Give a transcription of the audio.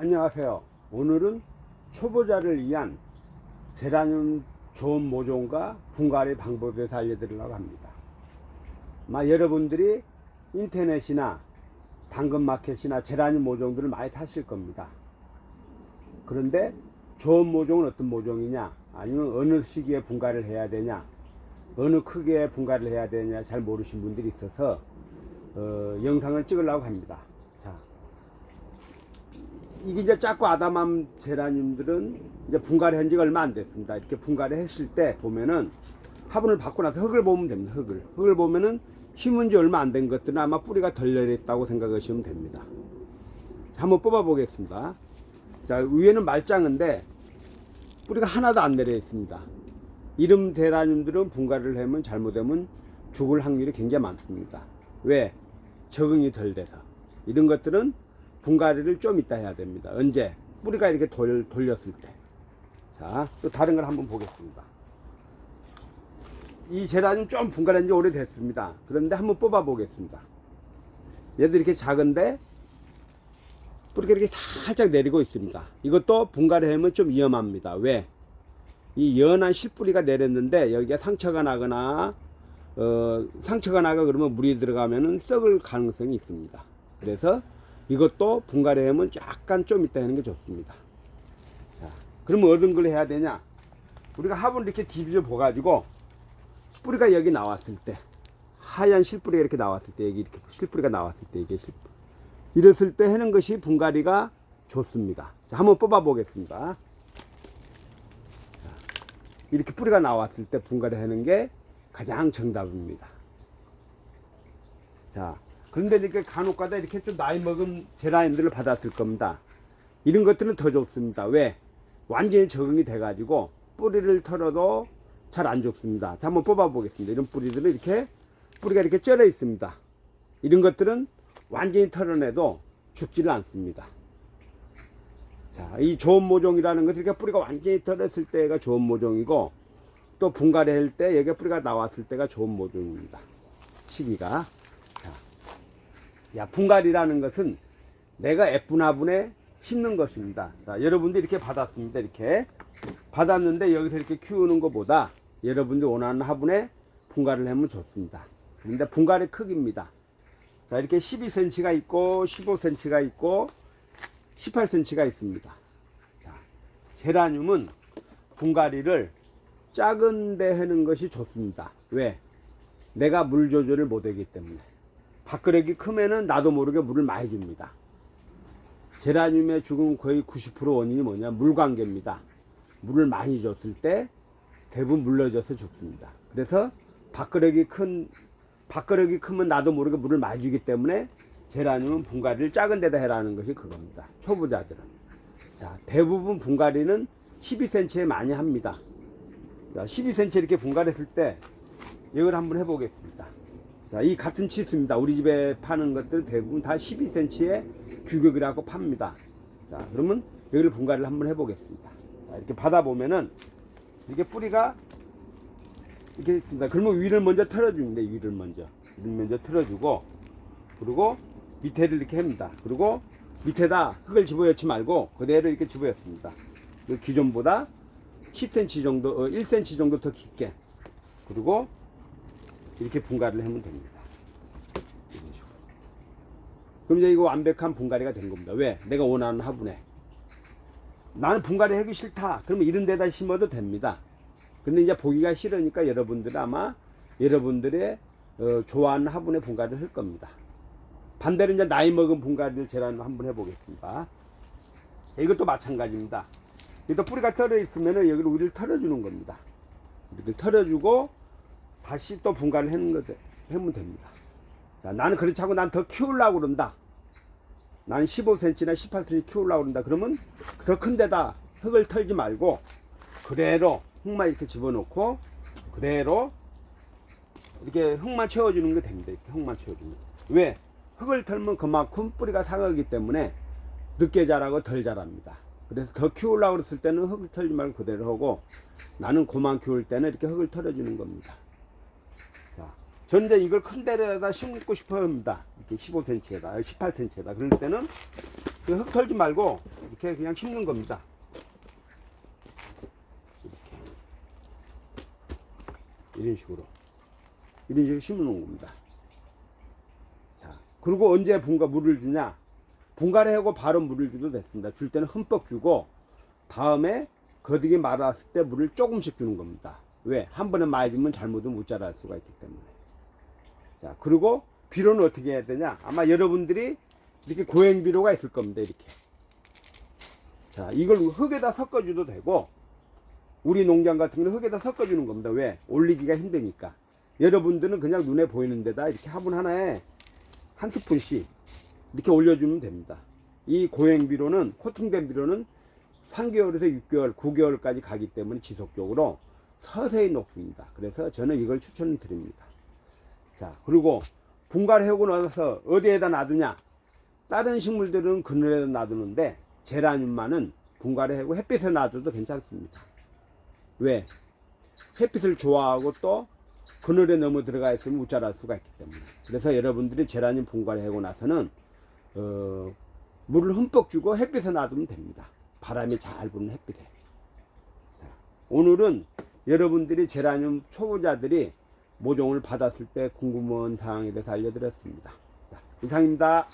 안녕하세요. 오늘은 초보자를 위한 제라늄 좋은 모종과 분갈이 방법에 대해서 알려드리려고 합니다. 아마 여러분들이 인터넷이나 당근마켓이나 제라늄 모종들을 많이 사실 겁니다. 그런데 좋은 모종은 어떤 모종이냐, 아니면 어느 시기에 분갈이를 해야 되냐, 어느 크기에 분갈이를 해야 되냐 잘 모르신 분들이 있어서 어, 영상을 찍으려고 합니다. 자, 이게 이제 작고 아담한 제라늄들은 이제 분갈이 한 지가 얼마 안 됐습니다. 이렇게 분갈이 했을 때 보면은 화분을 받고 나서 흙을 보면 됩니다. 흙을. 흙을 보면은 심은 지 얼마 안 된 것들은 아마 뿌리가 덜 내렸다고 생각하시면 됩니다. 자, 한번 뽑아 보겠습니다. 자, 위에는 말짱인데 뿌리가 하나도 안 내려 있습니다. 이름 대라늄들은 분갈이를 하면 잘못하면 죽을 확률이 굉장히 많습니다. 왜? 적응이 덜 돼서. 이런 것들은 분갈이를 좀 이따 해야 됩니다. 언제? 뿌리가 이렇게 돌, 돌렸을 때. 자, 또 다른 걸 한번 보겠습니다. 이 제라늄 좀 분갈이한 지 오래됐습니다. 그런데 한번 뽑아 보겠습니다. 얘도 이렇게 작은데 뿌리가 이렇게 살짝 내리고 있습니다. 이것도 분갈이 하면 좀 위험합니다. 왜? 이 연한 실뿌리가 내렸는데 여기가 상처가 나거나 어, 상처가 나가 그러면 물이 들어가면은 썩을 가능성이 있습니다. 그래서 이것도 분갈이 하면 약간 좀 이따 하는 게 좋습니다. 자, 그러면 어떤 걸 해야 되냐? 우리가 화분을 이렇게 뒤집어 보가지고 뿌리가 여기 나왔을 때 하얀 실뿌리가 이렇게 나왔을 때 여기 이렇게 실뿌리가 나왔을 때 이게 실뿌리 이랬을 때 하는 것이 분갈이가 좋습니다. 자, 한번 뽑아 보겠습니다. 이렇게 뿌리가 나왔을 때 분갈이 하는 게 가장 정답입니다. 자, 그런데 이렇게 간혹가다 이렇게 좀 나이 먹은 제라늄들을 받았을 겁니다. 이런 것들은 더 좋습니다. 왜? 완전히 적응이 돼가지고 뿌리를 털어도 잘안 죽습니다. 자, 한번 뽑아보겠습니다. 이런 뿌리들은 이렇게 뿌리가 이렇게 쩔어 있습니다. 이런 것들은 완전히 털어내도 죽지를 않습니다. 자, 이 좋은 모종이라는 것은 이렇게 뿌리가 완전히 털었을 때가 좋은 모종이고 또 분갈이 할 때 여기 뿌리가 나왔을 때가 좋은 모종입니다. 시기가. 자, 야, 분갈이라는 것은 내가 예쁜 화분에 심는 것입니다. 자, 여러분들 이렇게 받았습니다. 이렇게 받았는데 여기서 이렇게 키우는 것보다 여러분들 원하는 화분에 분갈이를 하면 좋습니다. 그런데 분갈이 크기입니다. 자, 이렇게 12cm가 있고 15cm가 있고 18cm가 있습니다. 자, 제라늄은 분갈이를 작은 데 하는 것이 좋습니다. 왜? 내가 물 조절을 못하기 때문에. 밥그릇이 크면은 나도 모르게 물을 많이 줍니다. 제라늄의 죽음 거의 90% 원인이 뭐냐? 물 관계입니다. 물을 많이 줬을 때 대부분 물러져서 죽습니다. 그래서 밥그릇이 큰, 밥그릇이 크면 나도 모르게 물을 많이 주기 때문에 제라늄은 분갈이를 작은 데다 해라는 것이 그겁니다. 초보자들은. 자, 대부분 분갈이는 12cm에 많이 합니다. 자, 12cm 이렇게 분갈했을 때 이걸 한번 해보겠습니다. 자, 이 같은 치수입니다. 우리 집에 파는 것들 대부분 다 12cm의 규격이라고 팝니다. 자, 그러면 여기를 분갈이를 한번 해보겠습니다. 자, 이렇게 받아보면은 이렇게 뿌리가 이렇게 있습니다. 그러면 위를 먼저 털어줍니다. 위를 먼저. 위를 먼저 털어주고 그리고 밑에를 이렇게 합니다. 그리고 밑에다 흙을 집어넣지 말고 그대로 이렇게 집어넣습니다. 그 기존보다 10cm 정도, 어, 1cm 정도 더 깊게. 그리고 이렇게 분갈이를 하면 됩니다. 이런 식으로. 그럼 이제 이거 완벽한 분갈이가 된 겁니다. 왜? 내가 원하는 화분에. 나는 분갈이 하기 싫다. 그러면 이런 데다 심어도 됩니다. 근데 이제 보기가 싫으니까 여러분들 아마 여러분들의 어, 좋아하는 화분에 분갈이를 할 겁니다. 반대로 이제 나이 먹은 분갈이를 제가 한번 해보겠습니다. 이것도 마찬가지입니다. 이것도 뿌리가 털어 있으면은 여기를 우리를 털어주는 겁니다. 이렇게 털어주고 다시 또 분갈이를 하는 거 하면 됩니다. 자, 나는 그렇지 않고 난 더 키우려고 그런다. 나는 15cm나 18cm 키우려고 그런다. 그러면 더 큰 데다 흙을 털지 말고 그대로 흙만 이렇게 집어넣고 그대로 이렇게 흙만 채워주는 게 됩니다. 이렇게 흙만 채워주면. 왜? 흙을 털면 그만큼 뿌리가 상하기 때문에 늦게 자라고 덜 자랍니다. 그래서 더 키우려고 그랬을 때는 흙을 털지 말고 그대로 하고 나는 그만 키울 때는 이렇게 흙을 털어주는 겁니다. 자, 이제 이걸 큰 데에다 심고 싶어 합니다. 이렇게 15cm에다, 18cm에다. 그럴 때는 그흙 털지 말고 이렇게 그냥 심는 겁니다. 이런 식으로. 이런 식으로 심어 놓은 겁니다. 자, 그리고 언제 분가 물을 주냐? 분갈이 하고 바로 물을 줘도 됐습니다. 줄 때는 흠뻑 주고 다음에 거득이 말았을 때 물을 조금씩 주는 겁니다. 왜? 한 번에 주면 잘못은 못 자랄 수가 있기 때문에. 자, 그리고 비료는 어떻게 해야 되냐? 아마 여러분들이 이렇게 고행 비료가 있을 겁니다. 이렇게. 자, 이걸 흙에다 섞어줘도 되고, 우리 농장 같은 경우는 흙에다 섞어주는 겁니다. 왜? 올리기가 힘드니까. 여러분들은 그냥 눈에 보이는 데다 이렇게 화분 하나에 한 스푼씩 이렇게 올려주면 됩니다. 이 고행 비료는, 코팅된 비료는 3개월에서 6개월, 9개월까지 가기 때문에 지속적으로 서서히 녹습니다. 그래서 저는 이걸 추천을 드립니다. 자, 그리고 분갈해오고 나서 어디에다 놔두냐? 다른 식물들은 그늘에다 놔두는데 제라늄만은 분갈해하고 햇빛에 놔둬도 괜찮습니다. 왜? 햇빛을 좋아하고 또 그늘에 너무 들어가 있으면 못 자랄 수가 있기 때문에. 그래서 여러분들이 제라늄 분갈해하고 나서는 어, 물을 흠뻑 주고 햇빛에 놔두면 됩니다. 바람이 잘 부는 햇빛에. 자, 오늘은 여러분들이 제라늄 초보자들이 모종을 받았을 때 궁금한 사항에 대해서 알려드렸습니다. 자, 이상입니다.